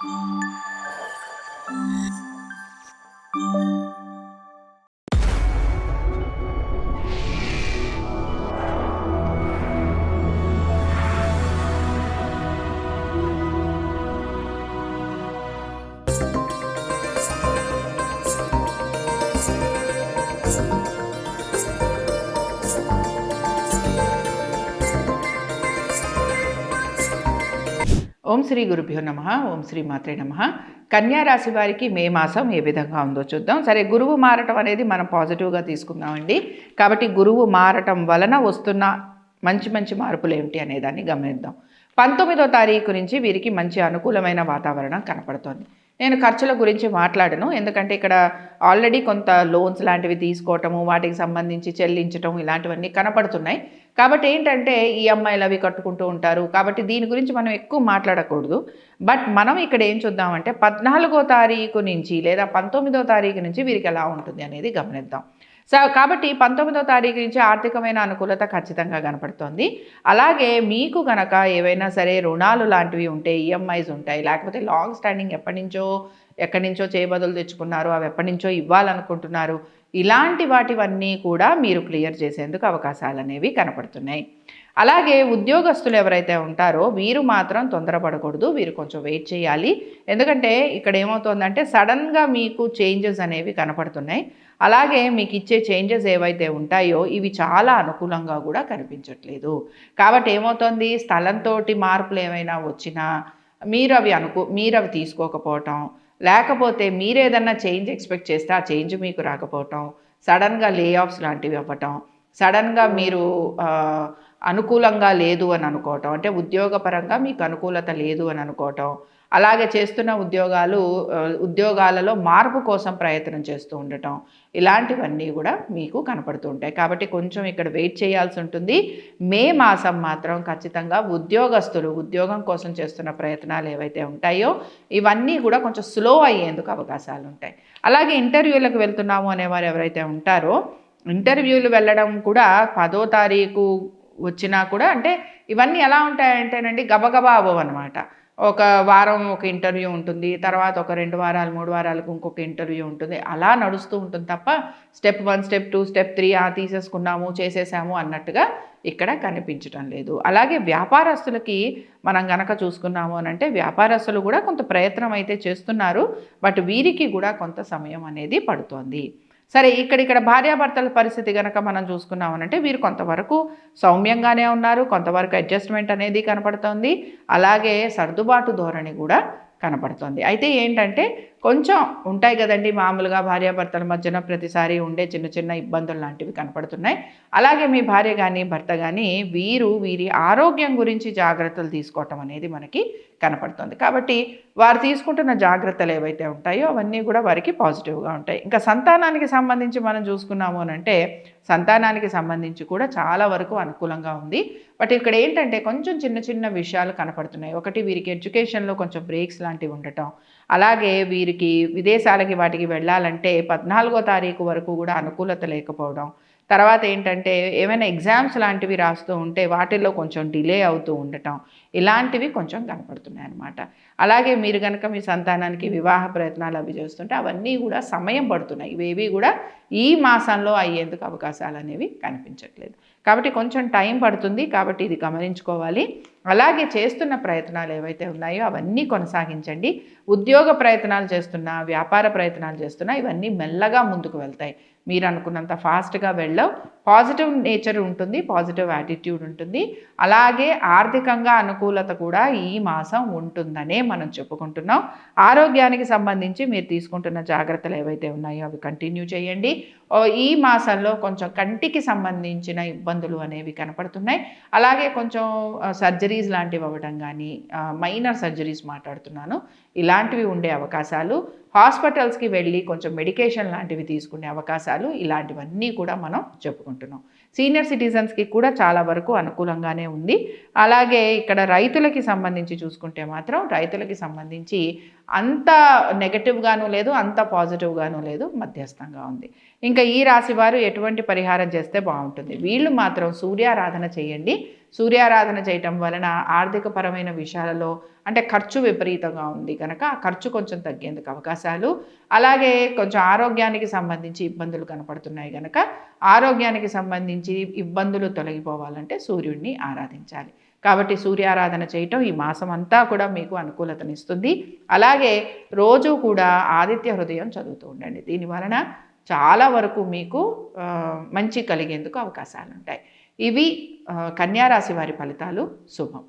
Thank you. ఓం శ్రీ గురుభ్యో నమ ఓం శ్రీ మాత్రే నమ. కన్యా రాశి వారికి మే మాసం ఏ విధంగా ఉందో చూద్దాం. సరే గురువు మారటం అనేది మనం పాజిటివ్గా తీసుకుందామండి. కాబట్టి గురువు మారటం వలన వస్తున్న మంచి మంచి మార్పులు ఏమిటి అనేదాన్ని గమనిద్దాం. పంతొమ్మిదో తారీఖు నుంచి వీరికి మంచి అనుకూలమైన వాతావరణం కనపడుతోంది. నేను ఖర్చుల గురించి మాట్లాడను. ఎందుకంటే ఇక్కడ ఆల్రెడీ కొంత లోన్స్ లాంటివి తీసుకోవటము వాటికి సంబంధించి చెల్లించటం ఇలాంటివన్నీ కనపడుతున్నాయి. కాబట్టి ఏంటంటే ఈఎంఐలు అవి కట్టుకుంటూ ఉంటారు. కాబట్టి దీని గురించి మనం ఎక్కువ మాట్లాడకూడదు. బట్ మనం ఇక్కడ ఏం చూద్దామంటే పద్నాలుగో తారీఖు నుంచి లేదా పంతొమ్మిదో తారీఖు నుంచి వీరికి ఎలా ఉంటుంది అనేది గమనిద్దాం. సో కాబట్టి పంతొమ్మిదో తారీఖు నుంచి ఆర్థికమైన అనుకూలత ఖచ్చితంగా కనపడుతోంది. అలాగే మీకు గనక ఏవైనా సరే రుణాలు లాంటివి ఉంటే ఈఎంఐస్ ఉంటాయి. లేకపోతే లాంగ్ స్టాండింగ్ ఎప్పటి నుంచో ఎక్కడి నుంచో చేయబదులు తెచ్చుకున్నారు అవి ఎప్పటి నుంచో ఇవ్వాలనుకుంటున్నారు ఇలాంటి వాటివన్నీ కూడా మీరు క్లియర్ చేసేందుకు అవకాశాలు అనేవి కనపడుతున్నాయి. అలాగే ఉద్యోగస్తులు ఎవరైతే ఉంటారో వీరు మాత్రం తొందరపడకూడదు వీరు కొంచెం వెయిట్ చేయాలి. ఎందుకంటే ఇక్కడ ఏమవుతుందంటే సడన్గా మీకు చేంజెస్ అనేవి కనపడుతున్నాయి. అలాగే మీకు ఇచ్చే చేంజెస్ ఏవైతే ఉంటాయో ఇవి చాలా అనుకూలంగా కూడా కనిపించట్లేదు. కాబట్టి ఏమవుతుంది? స్థలంతో మార్పులు ఏమైనా వచ్చినా మీరు అవి అనుకో మీరు అవి తీసుకోకపోవటం లేకపోతే మీరు ఏదన్నా చేంజ్ ఎక్స్పెక్ట్ చేస్తే ఆ చేంజ్ మీకు రాకపోవటం సడన్గా లే ఆఫ్స్ లాంటివి అవ్వటం సడన్గా మీరు అనుకూలంగా లేదు అని అనుకోవటం అంటే ఉద్యోగపరంగా మీకు అనుకూలత లేదు అని అనుకోవటం అలాగే చేస్తున్న ఉద్యోగాలు ఉద్యోగాలలో మార్పు కోసం ప్రయత్నం చేస్తూ ఉండటం ఇలాంటివన్నీ కూడా మీకు కనపడుతూ ఉంటాయి. కాబట్టి కొంచెం ఇక్కడ వెయిట్ చేయాల్సి ఉంటుంది. మే మాసం మాత్రం ఖచ్చితంగా ఉద్యోగస్తులు ఉద్యోగం కోసం చేస్తున్న ప్రయత్నాలు ఏవైతే ఉంటాయో ఇవన్నీ కూడా కొంచెం స్లో అయ్యేందుకు అవకాశాలు ఉంటాయి. అలాగే ఇంటర్వ్యూలకు వెళ్తున్నాము అనేవారు ఎవరైతే ఉంటారో ఇంటర్వ్యూలు వెళ్ళడం కూడా పదో తారీఖు వచ్చినా కూడా అంటే ఇవన్నీ ఎలా ఉంటాయంటేనండి గబగబా అవ్వవు అనమాట ఒక వారం ఒక ఇంటర్వ్యూ ఉంటుంది తర్వాత ఒక రెండు వారాలు మూడు వారాలకు ఇంకొక ఇంటర్వ్యూ ఉంటుంది. అలా నడుస్తూ ఉంటుంది తప్ప step one step two step three ఆ తీసేసుకున్నాము చేసేసాము అన్నట్టుగా ఇక్కడ కనిపించడం లేదు. అలాగే వ్యాపారస్తులకి మనం గనక చూసుకున్నాము అని అంటే వ్యాపారస్తులు కూడా కొంత ప్రయత్నం అయితే చేస్తున్నారు బట్ వీరికి కూడా కొంత సమయం అనేది పడుతోంది. సరే ఇక్కడ ఇక్కడ భార్యాభర్తల పరిస్థితి కనుక మనం చూసుకున్నామనంటే వీరు కొంతవరకు సౌమ్యంగానే ఉన్నారు కొంతవరకు అడ్జస్ట్మెంట్ అనేది కనపడుతోంది అలాగే సర్దుబాటు ధోరణి కూడా కనపడుతోంది. అయితే ఏంటంటే కొంచెం ఉంటాయి కదండి మామూలుగా భార్యాభర్తల మధ్యన ప్రతిసారి ఉండే చిన్న చిన్న ఇబ్బందులు లాంటివి కనపడుతున్నాయి. అలాగే మీ భార్య కానీ భర్త కానీ వీరు వీరి ఆరోగ్యం గురించి జాగ్రత్తలు తీసుకోవటం అనేది మనకి కనపడుతుంది. కాబట్టి వారు తీసుకుంటున్న జాగ్రత్తలు ఏవైతే ఉంటాయో అవన్నీ కూడా వారికి పాజిటివ్గా ఉంటాయి. ఇంకా సంతానానికి సంబంధించి మనం చూసుకున్నాము అని అంటే సంతానానికి సంబంధించి కూడా చాలా వరకు అనుకూలంగా ఉంది. బట్ ఇక్కడ ఏంటంటే కొంచెం చిన్న చిన్న విషయాలు కనపడుతున్నాయి. ఒకటి వీరికి ఎడ్యుకేషన్లో కొంచెం బ్రేక్స్ లాంటివి ఉండటం అలాగే వీరికి విదేశాలకి వాటికి వెళ్ళాలంటే పద్నాలుగో తారీఖు వరకు కూడా అనుకూలత లేకపోవడం తర్వాత ఏంటంటే ఏమైనా ఎగ్జామ్స్ లాంటివి రాస్తూ ఉంటే వాటిల్లో కొంచెం డిలే అవుతూ ఉండటం ఇలాంటివి కొంచెం కనపడుతున్నాయి అన్నమాట అలాగే మీరు కనుక మీ సంతానానికి వివాహ ప్రయత్నాలు అవి చేస్తుంటే అవన్నీ కూడా సమయం పడుతున్నాయి. ఇవేవి కూడా ఈ మాసంలో అయ్యేందుకు అవకాశాలు అనేవి కనిపించట్లేదు. కాబట్టి కొంచెం టైం పడుతుంది కాబట్టి ఇది గమనించుకోవాలి. అలాగే చేస్తున్న ప్రయత్నాలు ఏవైతే ఉన్నాయో అవన్నీ కొనసాగించండి. ఉద్యోగ ప్రయత్నాలు చేస్తున్నా వ్యాపార ప్రయత్నాలు చేస్తున్నా ఇవన్నీ మెల్లగా ముందుకు వెళ్తాయి. మీరు అనుకున్నంత ఫాస్ట్గా వెళ్ళవు. పాజిటివ్ నేచర్ ఉంటుంది పాజిటివ్ యాటిట్యూడ్ ఉంటుంది. అలాగే ఆర్థికంగా అనుకూలత కూడా ఈ మాసం ఉంటుందనే మనం చెప్పుకుంటున్నాం. ఆరోగ్యానికి సంబంధించి మీరు తీసుకుంటున్న జాగ్రత్తలు ఏవైతే ఉన్నాయో అవి కంటిన్యూ చేయండి. ఈ మాసంలో కొంచెం కంటికి సంబంధించిన ఇబ్బందులు అనేవి కనపడుతున్నాయి. అలాగే కొంచెం సర్జరీస్ లాంటివి అవ్వడం కానీ మైనర్ సర్జరీస్ మాట్లాడుతున్నాను. ఇలాంటివి ఉండే అవకాశాలు హాస్పిటల్స్కి వెళ్ళి కొంచెం మెడికేషన్ లాంటివి తీసుకునే అవకాశాలు ఇలాంటివన్నీ కూడా మనం చెప్పుకుంటున్నాం. సీనియర్ సిటిజన్స్కి కూడా చాలా వరకు అనుకూలంగానే ఉంది. అలాగే ఇక్కడ రైతులకి సంబంధించి చూసుకుంటే మాత్రం రైతులకి సంబంధించి అంత నెగటివ్గాను లేదు అంత పాజిటివ్గాను లేదు మధ్యస్థంగా ఉంది. ఇంకా ఈ రాశి వారు ఎటువంటి పరిహారం చేస్తే బాగుంటుంది? వీళ్ళు మాత్రం సూర్యారాధన చేయండి. సూర్యారాధన చేయటం వలన ఆర్థిక పరమైన విషయాలలో అంటే ఖర్చు విపరీతంగా ఉంది కనుక ఆ ఖర్చు కొంచెం తగ్గేందుకు అవకాశాలు. అలాగే కొంచెం ఆరోగ్యానికి సంబంధించి ఇబ్బందులు కనపడుతున్నాయి కనుక ఆరోగ్యానికి సంబంధించి ఇబ్బందులు తొలగిపోవాలంటే సూర్యుడిని ఆరాధించాలి. కాబట్టి సూర్యారాధన చేయటం ఈ మాసం అంతా కూడా మీకు అనుకూలతనిస్తుంది. అలాగే రోజు కూడా ఆదిత్య హృదయం చదువుతూ ఉండండి. దీని వలన చాలా వరకు మీకు మంచి కలిగేందుకు అవకాశాలు ఉంటాయి ఇవి కన్యారాశి వారి ఫలితాలు. శుభం.